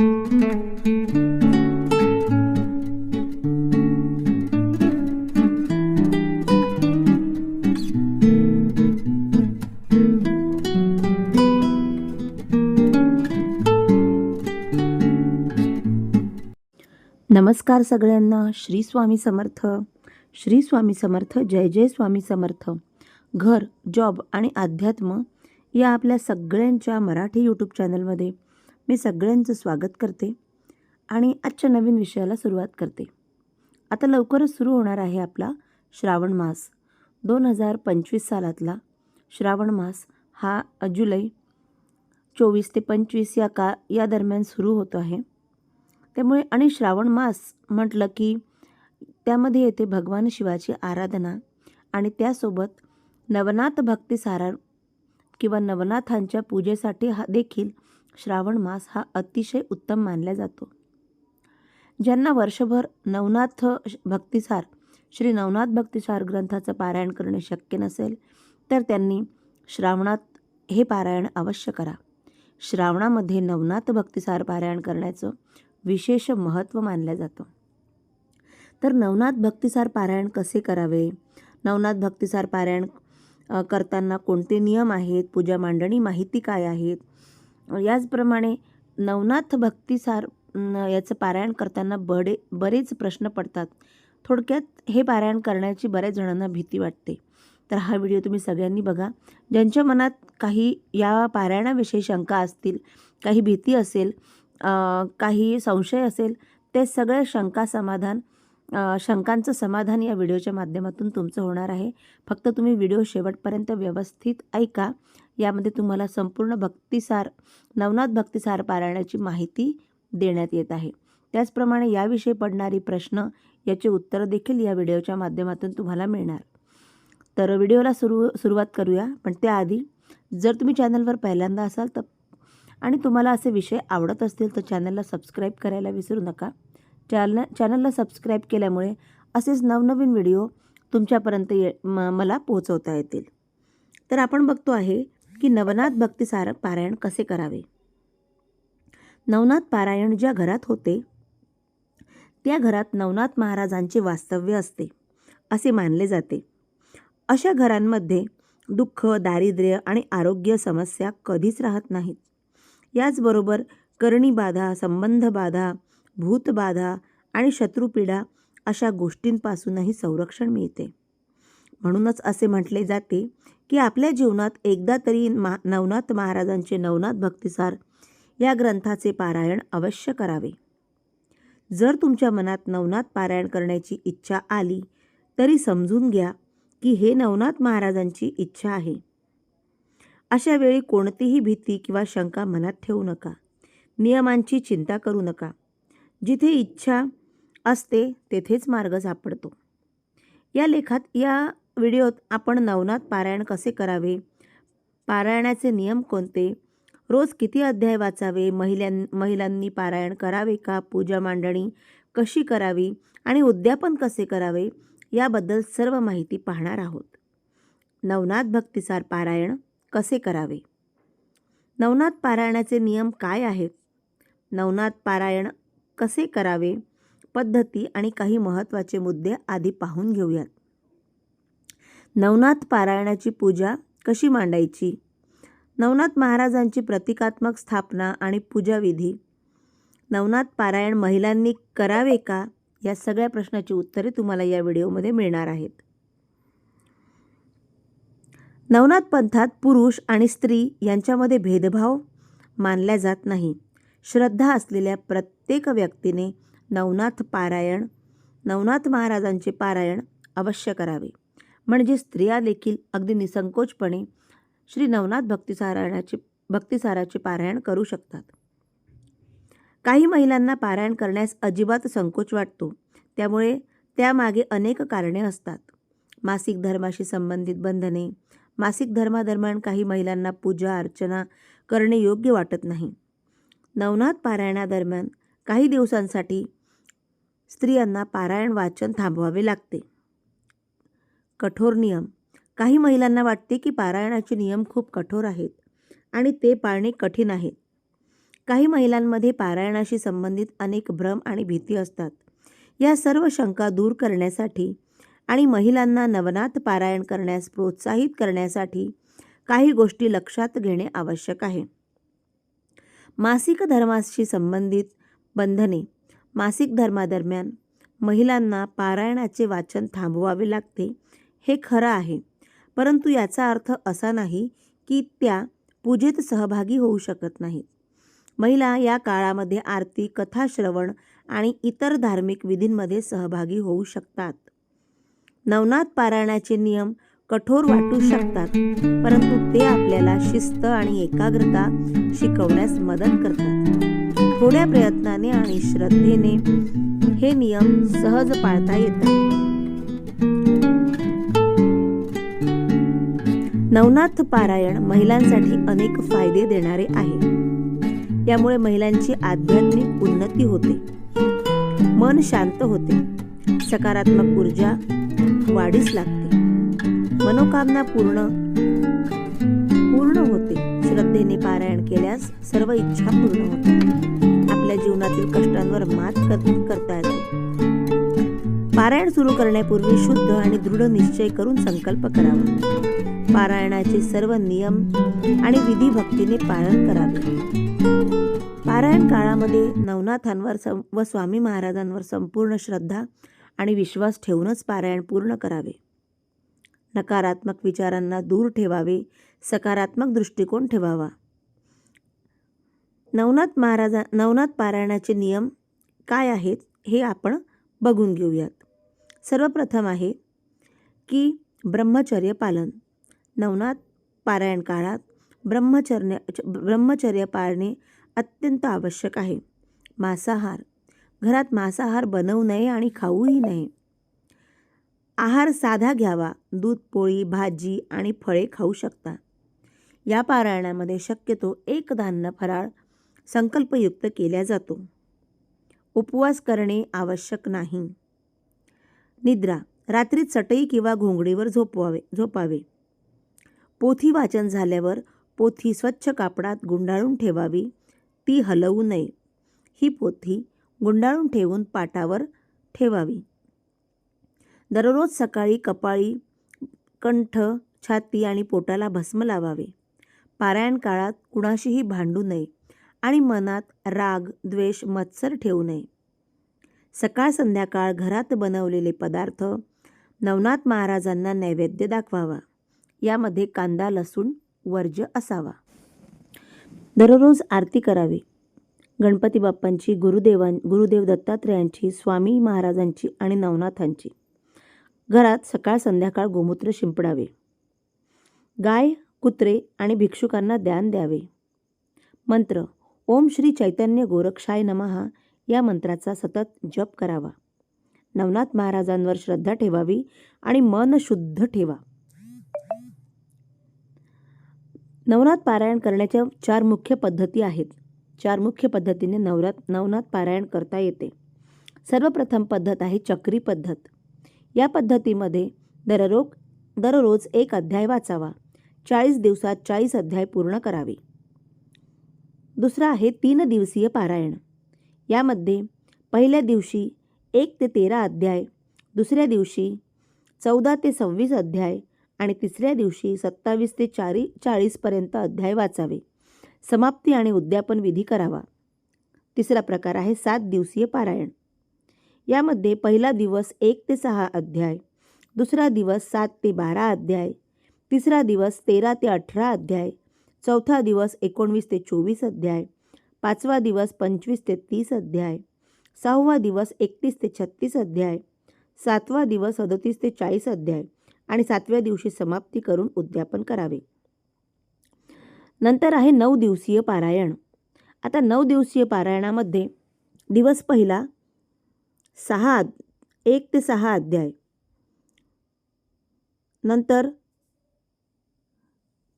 नमस्कार सगळ्यांना श्री स्वामी समर्थ. श्री स्वामी समर्थ जय जय स्वामी समर्थ. घर जॉब आणि अध्यात्म या आपल्या सगळ्यांच्या मराठी यूट्यूब चॅनलमध्ये मी सगळ्यांचं स्वागत करते आणि आजच्या नवीन विषयाला सुरुवात करते. आता लवकरच सुरू होणार आहे आपला श्रावण मास. दोन हजार पंचवीस सालातला श्रावण मास हा जुलै चोवीस ते पंचवीस या का या दरम्यान सुरू होतो आहे. त्यामुळे आणि श्रावण मास म्हटलं की त्यामध्ये येते भगवान शिवाची आराधना आणि त्यासोबत नवनाथ भक्तिसारा किंवा नवनाथांच्या पूजेसाठी हा देखील श्रावण मास हा अतिशय उत्तम मानला जातो. ज्यांना वर्षभर नवनाथ भक्तिसार श्री नवनाथ भक्तिसार ग्रंथाचं पारायण करणे शक्य नसेल तर त्यांनी श्रावणात हे पारायण अवश्य करा. श्रावणामध्ये नवनाथ भक्तिसार पारायण करण्याचं विशेष महत्त्व मानलं जातं. तर नवनाथ भक्तिसार पारायण कसे करावे? नवनाथ भक्तिसार पारायण करताना कोणते नियम आहेत? पूजा मांडणी माहिती काय आहेत? याचप्रमाणे नवनाथ भक्तिसार याचं पारायण करताना बडे बरेच प्रश्न पडतात. थोडक्यात हे पारायण करण्याची बऱ्याच जणांना भीती वाटते. तर हा व्हिडिओ तुम्ही सगळ्यांनी बघा. ज्यांच्या मनात काही या पारायणाविषयी शंका असतील काही भीती असेल काही संशय असेल ते सगळे शंका समाधान शंकांचं समाधान या व्हिडिओच्या माध्यमातून तुमचं होणार आहे. फक्त तुम्ही व्हिडिओ शेवटपर्यंत व्यवस्थित ऐका. यामध्ये तुम्हाला संपूर्ण भक्तिसार नवनाथ भक्तिसार पारायणाची माहिती देण्यात येत आहे. त्याचप्रमाणे याविषयी पडणारी प्रश्न याचे उत्तरं देखील या व्हिडिओच्या माध्यमातून तुम्हाला मिळणार. तर व्हिडिओला सुरू सुरुवात करूया पण त्याआधी जर तुम्ही चॅनलवर पहिल्यांदा असाल तर आणि तुम्हाला असे विषय आवडत असतील तर चॅनलला सबस्क्राईब करायला विसरू नका. चॅनल चॅनलला सबस्क्राईब केल्यामुळे असेच नवनवीन व्हिडिओ तुमच्यापर्यंत ये म मला पोहोचवता येतील. तर आपण बघतो आहे की नवनाथ भक्तिसार पारायण कसे करावे? नवनाथ पारायण ज्या घरात होते त्या घरात नवनाथ महाराजांचे वास्तव्य असते असे मानले जाते. अशा घरांमध्ये दुःख दारिद्र्य आणि आरोग्य समस्या कधीच राहत नाहीत. याचबरोबर करणीबाधा संबंधबाधा भूतबाधा आणि शत्रुपीडा अशा गोष्टींपासूनही संरक्षण मिळते. म्हणूनच असे म्हटले जाते की आपल्या जीवनात एकदा तरी मा नवनाथ महाराजांचे नवनाथ भक्तिसार या ग्रंथाचे पारायण अवश्य करावे. जर तुमच्या मनात नवनाथ पारायण करण्याची इच्छा आली तरी समजून घ्या की हे नवनाथ महाराजांची इच्छा आहे. अशा वेळी कोणतीही भीती किंवा शंका मनात ठेवू नका. नियमांची चिंता करू नका. जिथे इच्छा असते तेथेच मार्ग सापडतो. या लेखात या व्हिडिओत आपण नवनाथ पारायण कसे करावे? पारायणाचे नियम कोणते? रोज किती अध्याय वाचावे? महिलां महिलांनी पारायण करावे का? पूजा मांडणी कशी करावी? आणि उद्यापन कसे करावे? याबद्दल सर्व माहिती पाहणार आहोत. नवनाथ भक्तिसार पारायण कसे करावे? नवनाथ पारायणाचे नियम काय आहेत? नवनाथ पारायण कसे करावे? पद्धती आणि काही महत्त्वाचे मुद्दे आधी पाहून घेऊयात. नवनाथ पारायणाची पूजा कशी मांडायची? नवनाथ महाराजांची प्रतिकात्मक स्थापना आणि पूजाविधी. नवनाथ पारायण महिलांनी करावे का? या सगळ्या प्रश्नाची उत्तरे तुम्हाला या व्हिडिओमध्ये मिळणार आहेत. नवनाथ पंथात पुरुष आणि स्त्री यांच्यामध्ये भेदभाव मानला जात नाही. श्रद्धा असलेल्या प्रत्येक व्यक्तीने नवनाथ पारायण नवनाथ महाराजांचे पारायण अवश्य करावे. म्हणजे स्त्रिया देखील अगदी निसंकोचपणे श्री नवनाथ भक्तिसारायणाचे भक्तिसाराचे पारायण करू शकतात. काही महिलांना पारायण करण्यास अजिबात संकोच वाटतो. त्यामुळे त्यामागे अनेक कारणे असतात. मासिक धर्माशी संबंधित बंधने मासिक धर्मादरम्यान काही महिलांना पूजा अर्चना करणे योग्य वाटत नाही. नवनाथ पारायणादरम्यान काही दिवसांसाठी स्त्रियांना पारायण वाचन थांबवावे लागते. कठोर नियम. काही महिलांना वाटते की पारायणाचे नियम खूप कठोर आहेत आणि ते पाळणे कठीण आहे. काही महिलांमध्ये पारायणाशी संबंधित अनेक भ्रम आणि भीती असतात. या सर्व शंका दूर करण्यासाठी आणि महिलांना नवनाथ पारायण करण्यास प्रोत्साहित करण्यासाठी काही गोष्टी लक्षात घेणे आवश्यक आहे. मासिक धर्माशी संबंधित बंधने. मासिक धर्मादरम्यान महिलांना पारायणाचे वाचन थांबवावे लागते हे खरं आहे. परंतु याचा अर्थ असा नाही की त्या पूजेत सहभागी होऊ शकत नाहीत. महिला या काळामध्ये आरती कथाश्रवण आणि इतर धार्मिक विधींमध्ये सहभागी होऊ शकतात. नवनाथ पारायणाचे नियम कठोर वाटू शकतात परंतु ते आपल्याला शिस्त आणि एकाग्रता शिकवण्यास मदत करतात. थोड्या प्रयत्नाने आणि श्रद्धेने हे नियम सहज पाळता येतात. नवनाथ पारायण महिलांसाठी अनेक फायदे देणारे आहे. यामुळे महिलांची आध्यात्मिक उन्नती होते. मन शांत होते. सकारात्मक ऊर्जा वाढीस लागते. मनोकामना पूर्ण पूर्ण होते. श्रद्धेने पारायण केल्यास सर्व इच्छा पूर्ण होते. आपल्या जीवनातील कष्टांवर मात करता येते. पारायण सुरू करण्यापूर्वी शुद्ध आणि दृढ निश्चय करून संकल्प करावा. पारायणाचे सर्व नियम आणि विधी भक्तीने पालन करावे. पारायण काळामध्ये नवनाथांवर सं- व स्वामी महाराजांवर संपूर्ण श्रद्धा आणि विश्वास ठेवूनच पारायण पूर्ण करावे. नकारात्मक विचारांना दूर ठेवावे सकारात्मक दृष्टिकोन ठेवावा. नवनाथ महाराजा नवनाथ पारायणाचे नियम काय आहेत हे आपण बघून घेऊयात. सर्वप्रथम आहे की ब्रह्मचर्य पालन. नवनाथ पारायण काळात ब्रह्मचर्य ब्रह्मचर्य पाळणे अत्यंत आवश्यक आहे. मांसाहार घरात मांसाहार बनवू नये आणि खाऊही नये. आहार साधा घ्यावा दूध पोळी भाजी आणि फळे खाऊ शकता. या पारायणामध्ये शक्यतो एक धान्य फराळ संकल्पयुक्त केला जातो. उपवास करणे आवश्यक नाही. निद्रा रात्री चटई किंवा घोंगडीवर झोपवावे झोपावे. पोथी वाचन झाल्यावर पोथी स्वच्छ कापडात गुंडाळून ठेवावी. ती हलवू नये. ही पोथी गुंडाळून ठेवून पाटावर ठेवावी. दररोज सकाळी कपाळी कंठ छाती आणि पोटाला भस्म लावावे. पारायण काळात कुणाशीही भांडू नये आणि मनात राग द्वेष मत्सर ठेवू नये. सकाळ संध्याकाळ घरात बनवलेले पदार्थ नवनाथ महाराजांना नैवेद्य दाखवावा. यामध्ये कांदा लसूण वर्ज्य असावा. दररोज आरती करावी. गणपती बाप्पांची गुरुदेवां गुरुदेव दत्तात्रेयांची स्वामी महाराजांची आणि नवनाथांची. घरात सकाळ संध्याकाळ गोमूत्र शिंपडावे. गाय कुत्रे आणि भिक्षुकांना दान द्यावे. मंत्र ओम श्री चैतन्य गोरक्षाय नमहा या मंत्राचा सतत जप करावा. नवनाथ महाराजांवर श्रद्धा ठेवावी आणि मन शुद्ध ठेवा. नवनाथ पारायण करण्याच्या चार मुख्य पद्धती आहेत. चार मुख्य पद्धतीने नवरात नवनाथ पारायण करता येते. सर्वप्रथम पद्धत आहे चक्री पद्धत. या पद्धतीमध्ये दररोज दररोज एक अध्याय वाचावा. चाळीस दिवसात चाळीस अध्याय पूर्ण करावे. दुसरा आहे तीन दिवसीय पारायण. यामध्ये पहिल्या दिवशी एक ते तेरा अध्याय दुसऱ्या दिवशी चौदा ते सव्वीस अध्याय आणि तिसऱ्या दिवशी सत्तावीस ते चारी चाळीसपर्यंत अध्याय वाचावे. समाप्ती आणि उद्यापन विधी करावा. तिसरा प्रकार आहे सात दिवसीय पारायण. यामध्ये पहिला दिवस एक ते सहा अध्याय दुसरा दिवस सात ते बारा अध्याय तिसरा दिवस तेरा ते अठरा अध्याय चौथा दिवस एकोणवीस ते चोवीस अध्याय पाचवा दिवस पंचवीस ते तीस अध्याय सहावा दिवस एकतीस ते छत्तीस अध्याय सातवा दिवस सदतीस ते चाळीस अध्याय आणि सातव्या दिवशी समाप्ती करून उद्यापन करावे. नंतर आहे नऊ दिवसीय पारायण. आता नऊ दिवसीय पारायणामध्ये दिवस पहिला सहा एक ते सहा अध्याय. नंतर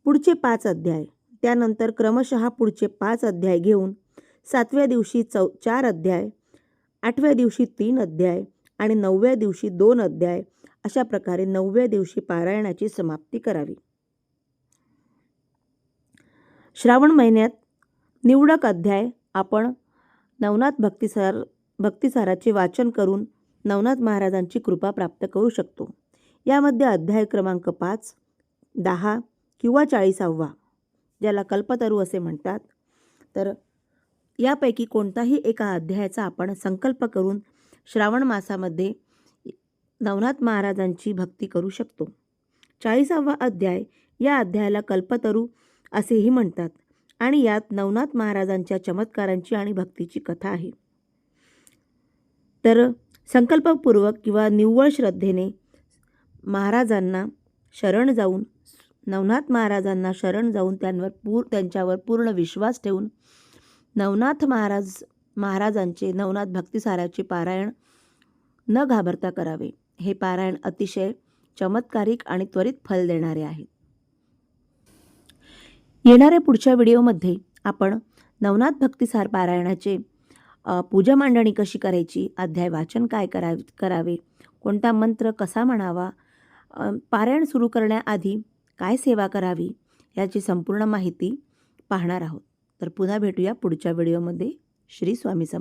पुढचे पाच अध्याय. त्यानंतर क्रमशः पुढचे पाच अध्याय घेऊन सातव्या दिवशी चौ चार अध्याय आठव्या दिवशी तीन अध्याय आणि नवव्या दिवशी दोन अध्याय अशा प्रकारे नवव्या दिवशी पारायणाची समाप्ती करावी. श्रावण महिन्यात निवडक अध्याय आपण नवनाथ भक्तिसार भक्तिसाराचे वाचन करून नवनाथ महाराजांची कृपा प्राप्त करू शकतो. यामध्ये अध्याय क्रमांक पाच दहा किंवा चाळीसावा ज्याला कल्पतरू असे म्हणतात. तर यापैकी कोणताही एका अध्यायाचा आपण संकल्प करून श्रावण मासामध्ये नवनाथ महाराजांची भक्ती करू शकतो. चाळीसावा अध्याय या अध्यायाला कल्पतरू असेही म्हणतात आणि यात नवनाथ महाराजांच्या चमत्कारांची आणि भक्तीची कथा आहे. तर संकल्पपूर्वक किंवा निव्वळ श्रद्धेने महाराजांना शरण जाऊन नवनाथ महाराजांना शरण जाऊन त्यांवर पूर त्यांच्यावर पूर्ण विश्वास ठेवून नवनाथ महाराज महाराजांचे नवनाथ भक्तिसाराचे पारायण न घाबरता करावे. हे पारायण अतिशय चमत्कारिक आणि त्वरित फल देणारे आहे. येणाऱ्या पुढच्या व्हिडिओमध्ये आपण नवनाथ भक्तिसार पारायणाचे पूजा मांडणी कशी करायची अध्याय वाचन काय करा करावे कोणता मंत्र कसा म्हणावा पारायण सुरू करण्याआधी काय सेवा करावी याची संपूर्ण माहिती पाहणार आहोत. तर पुन्हा भेटूया पुढच्या व्हिडिओमध्ये. श्री स्वामी समर्थ.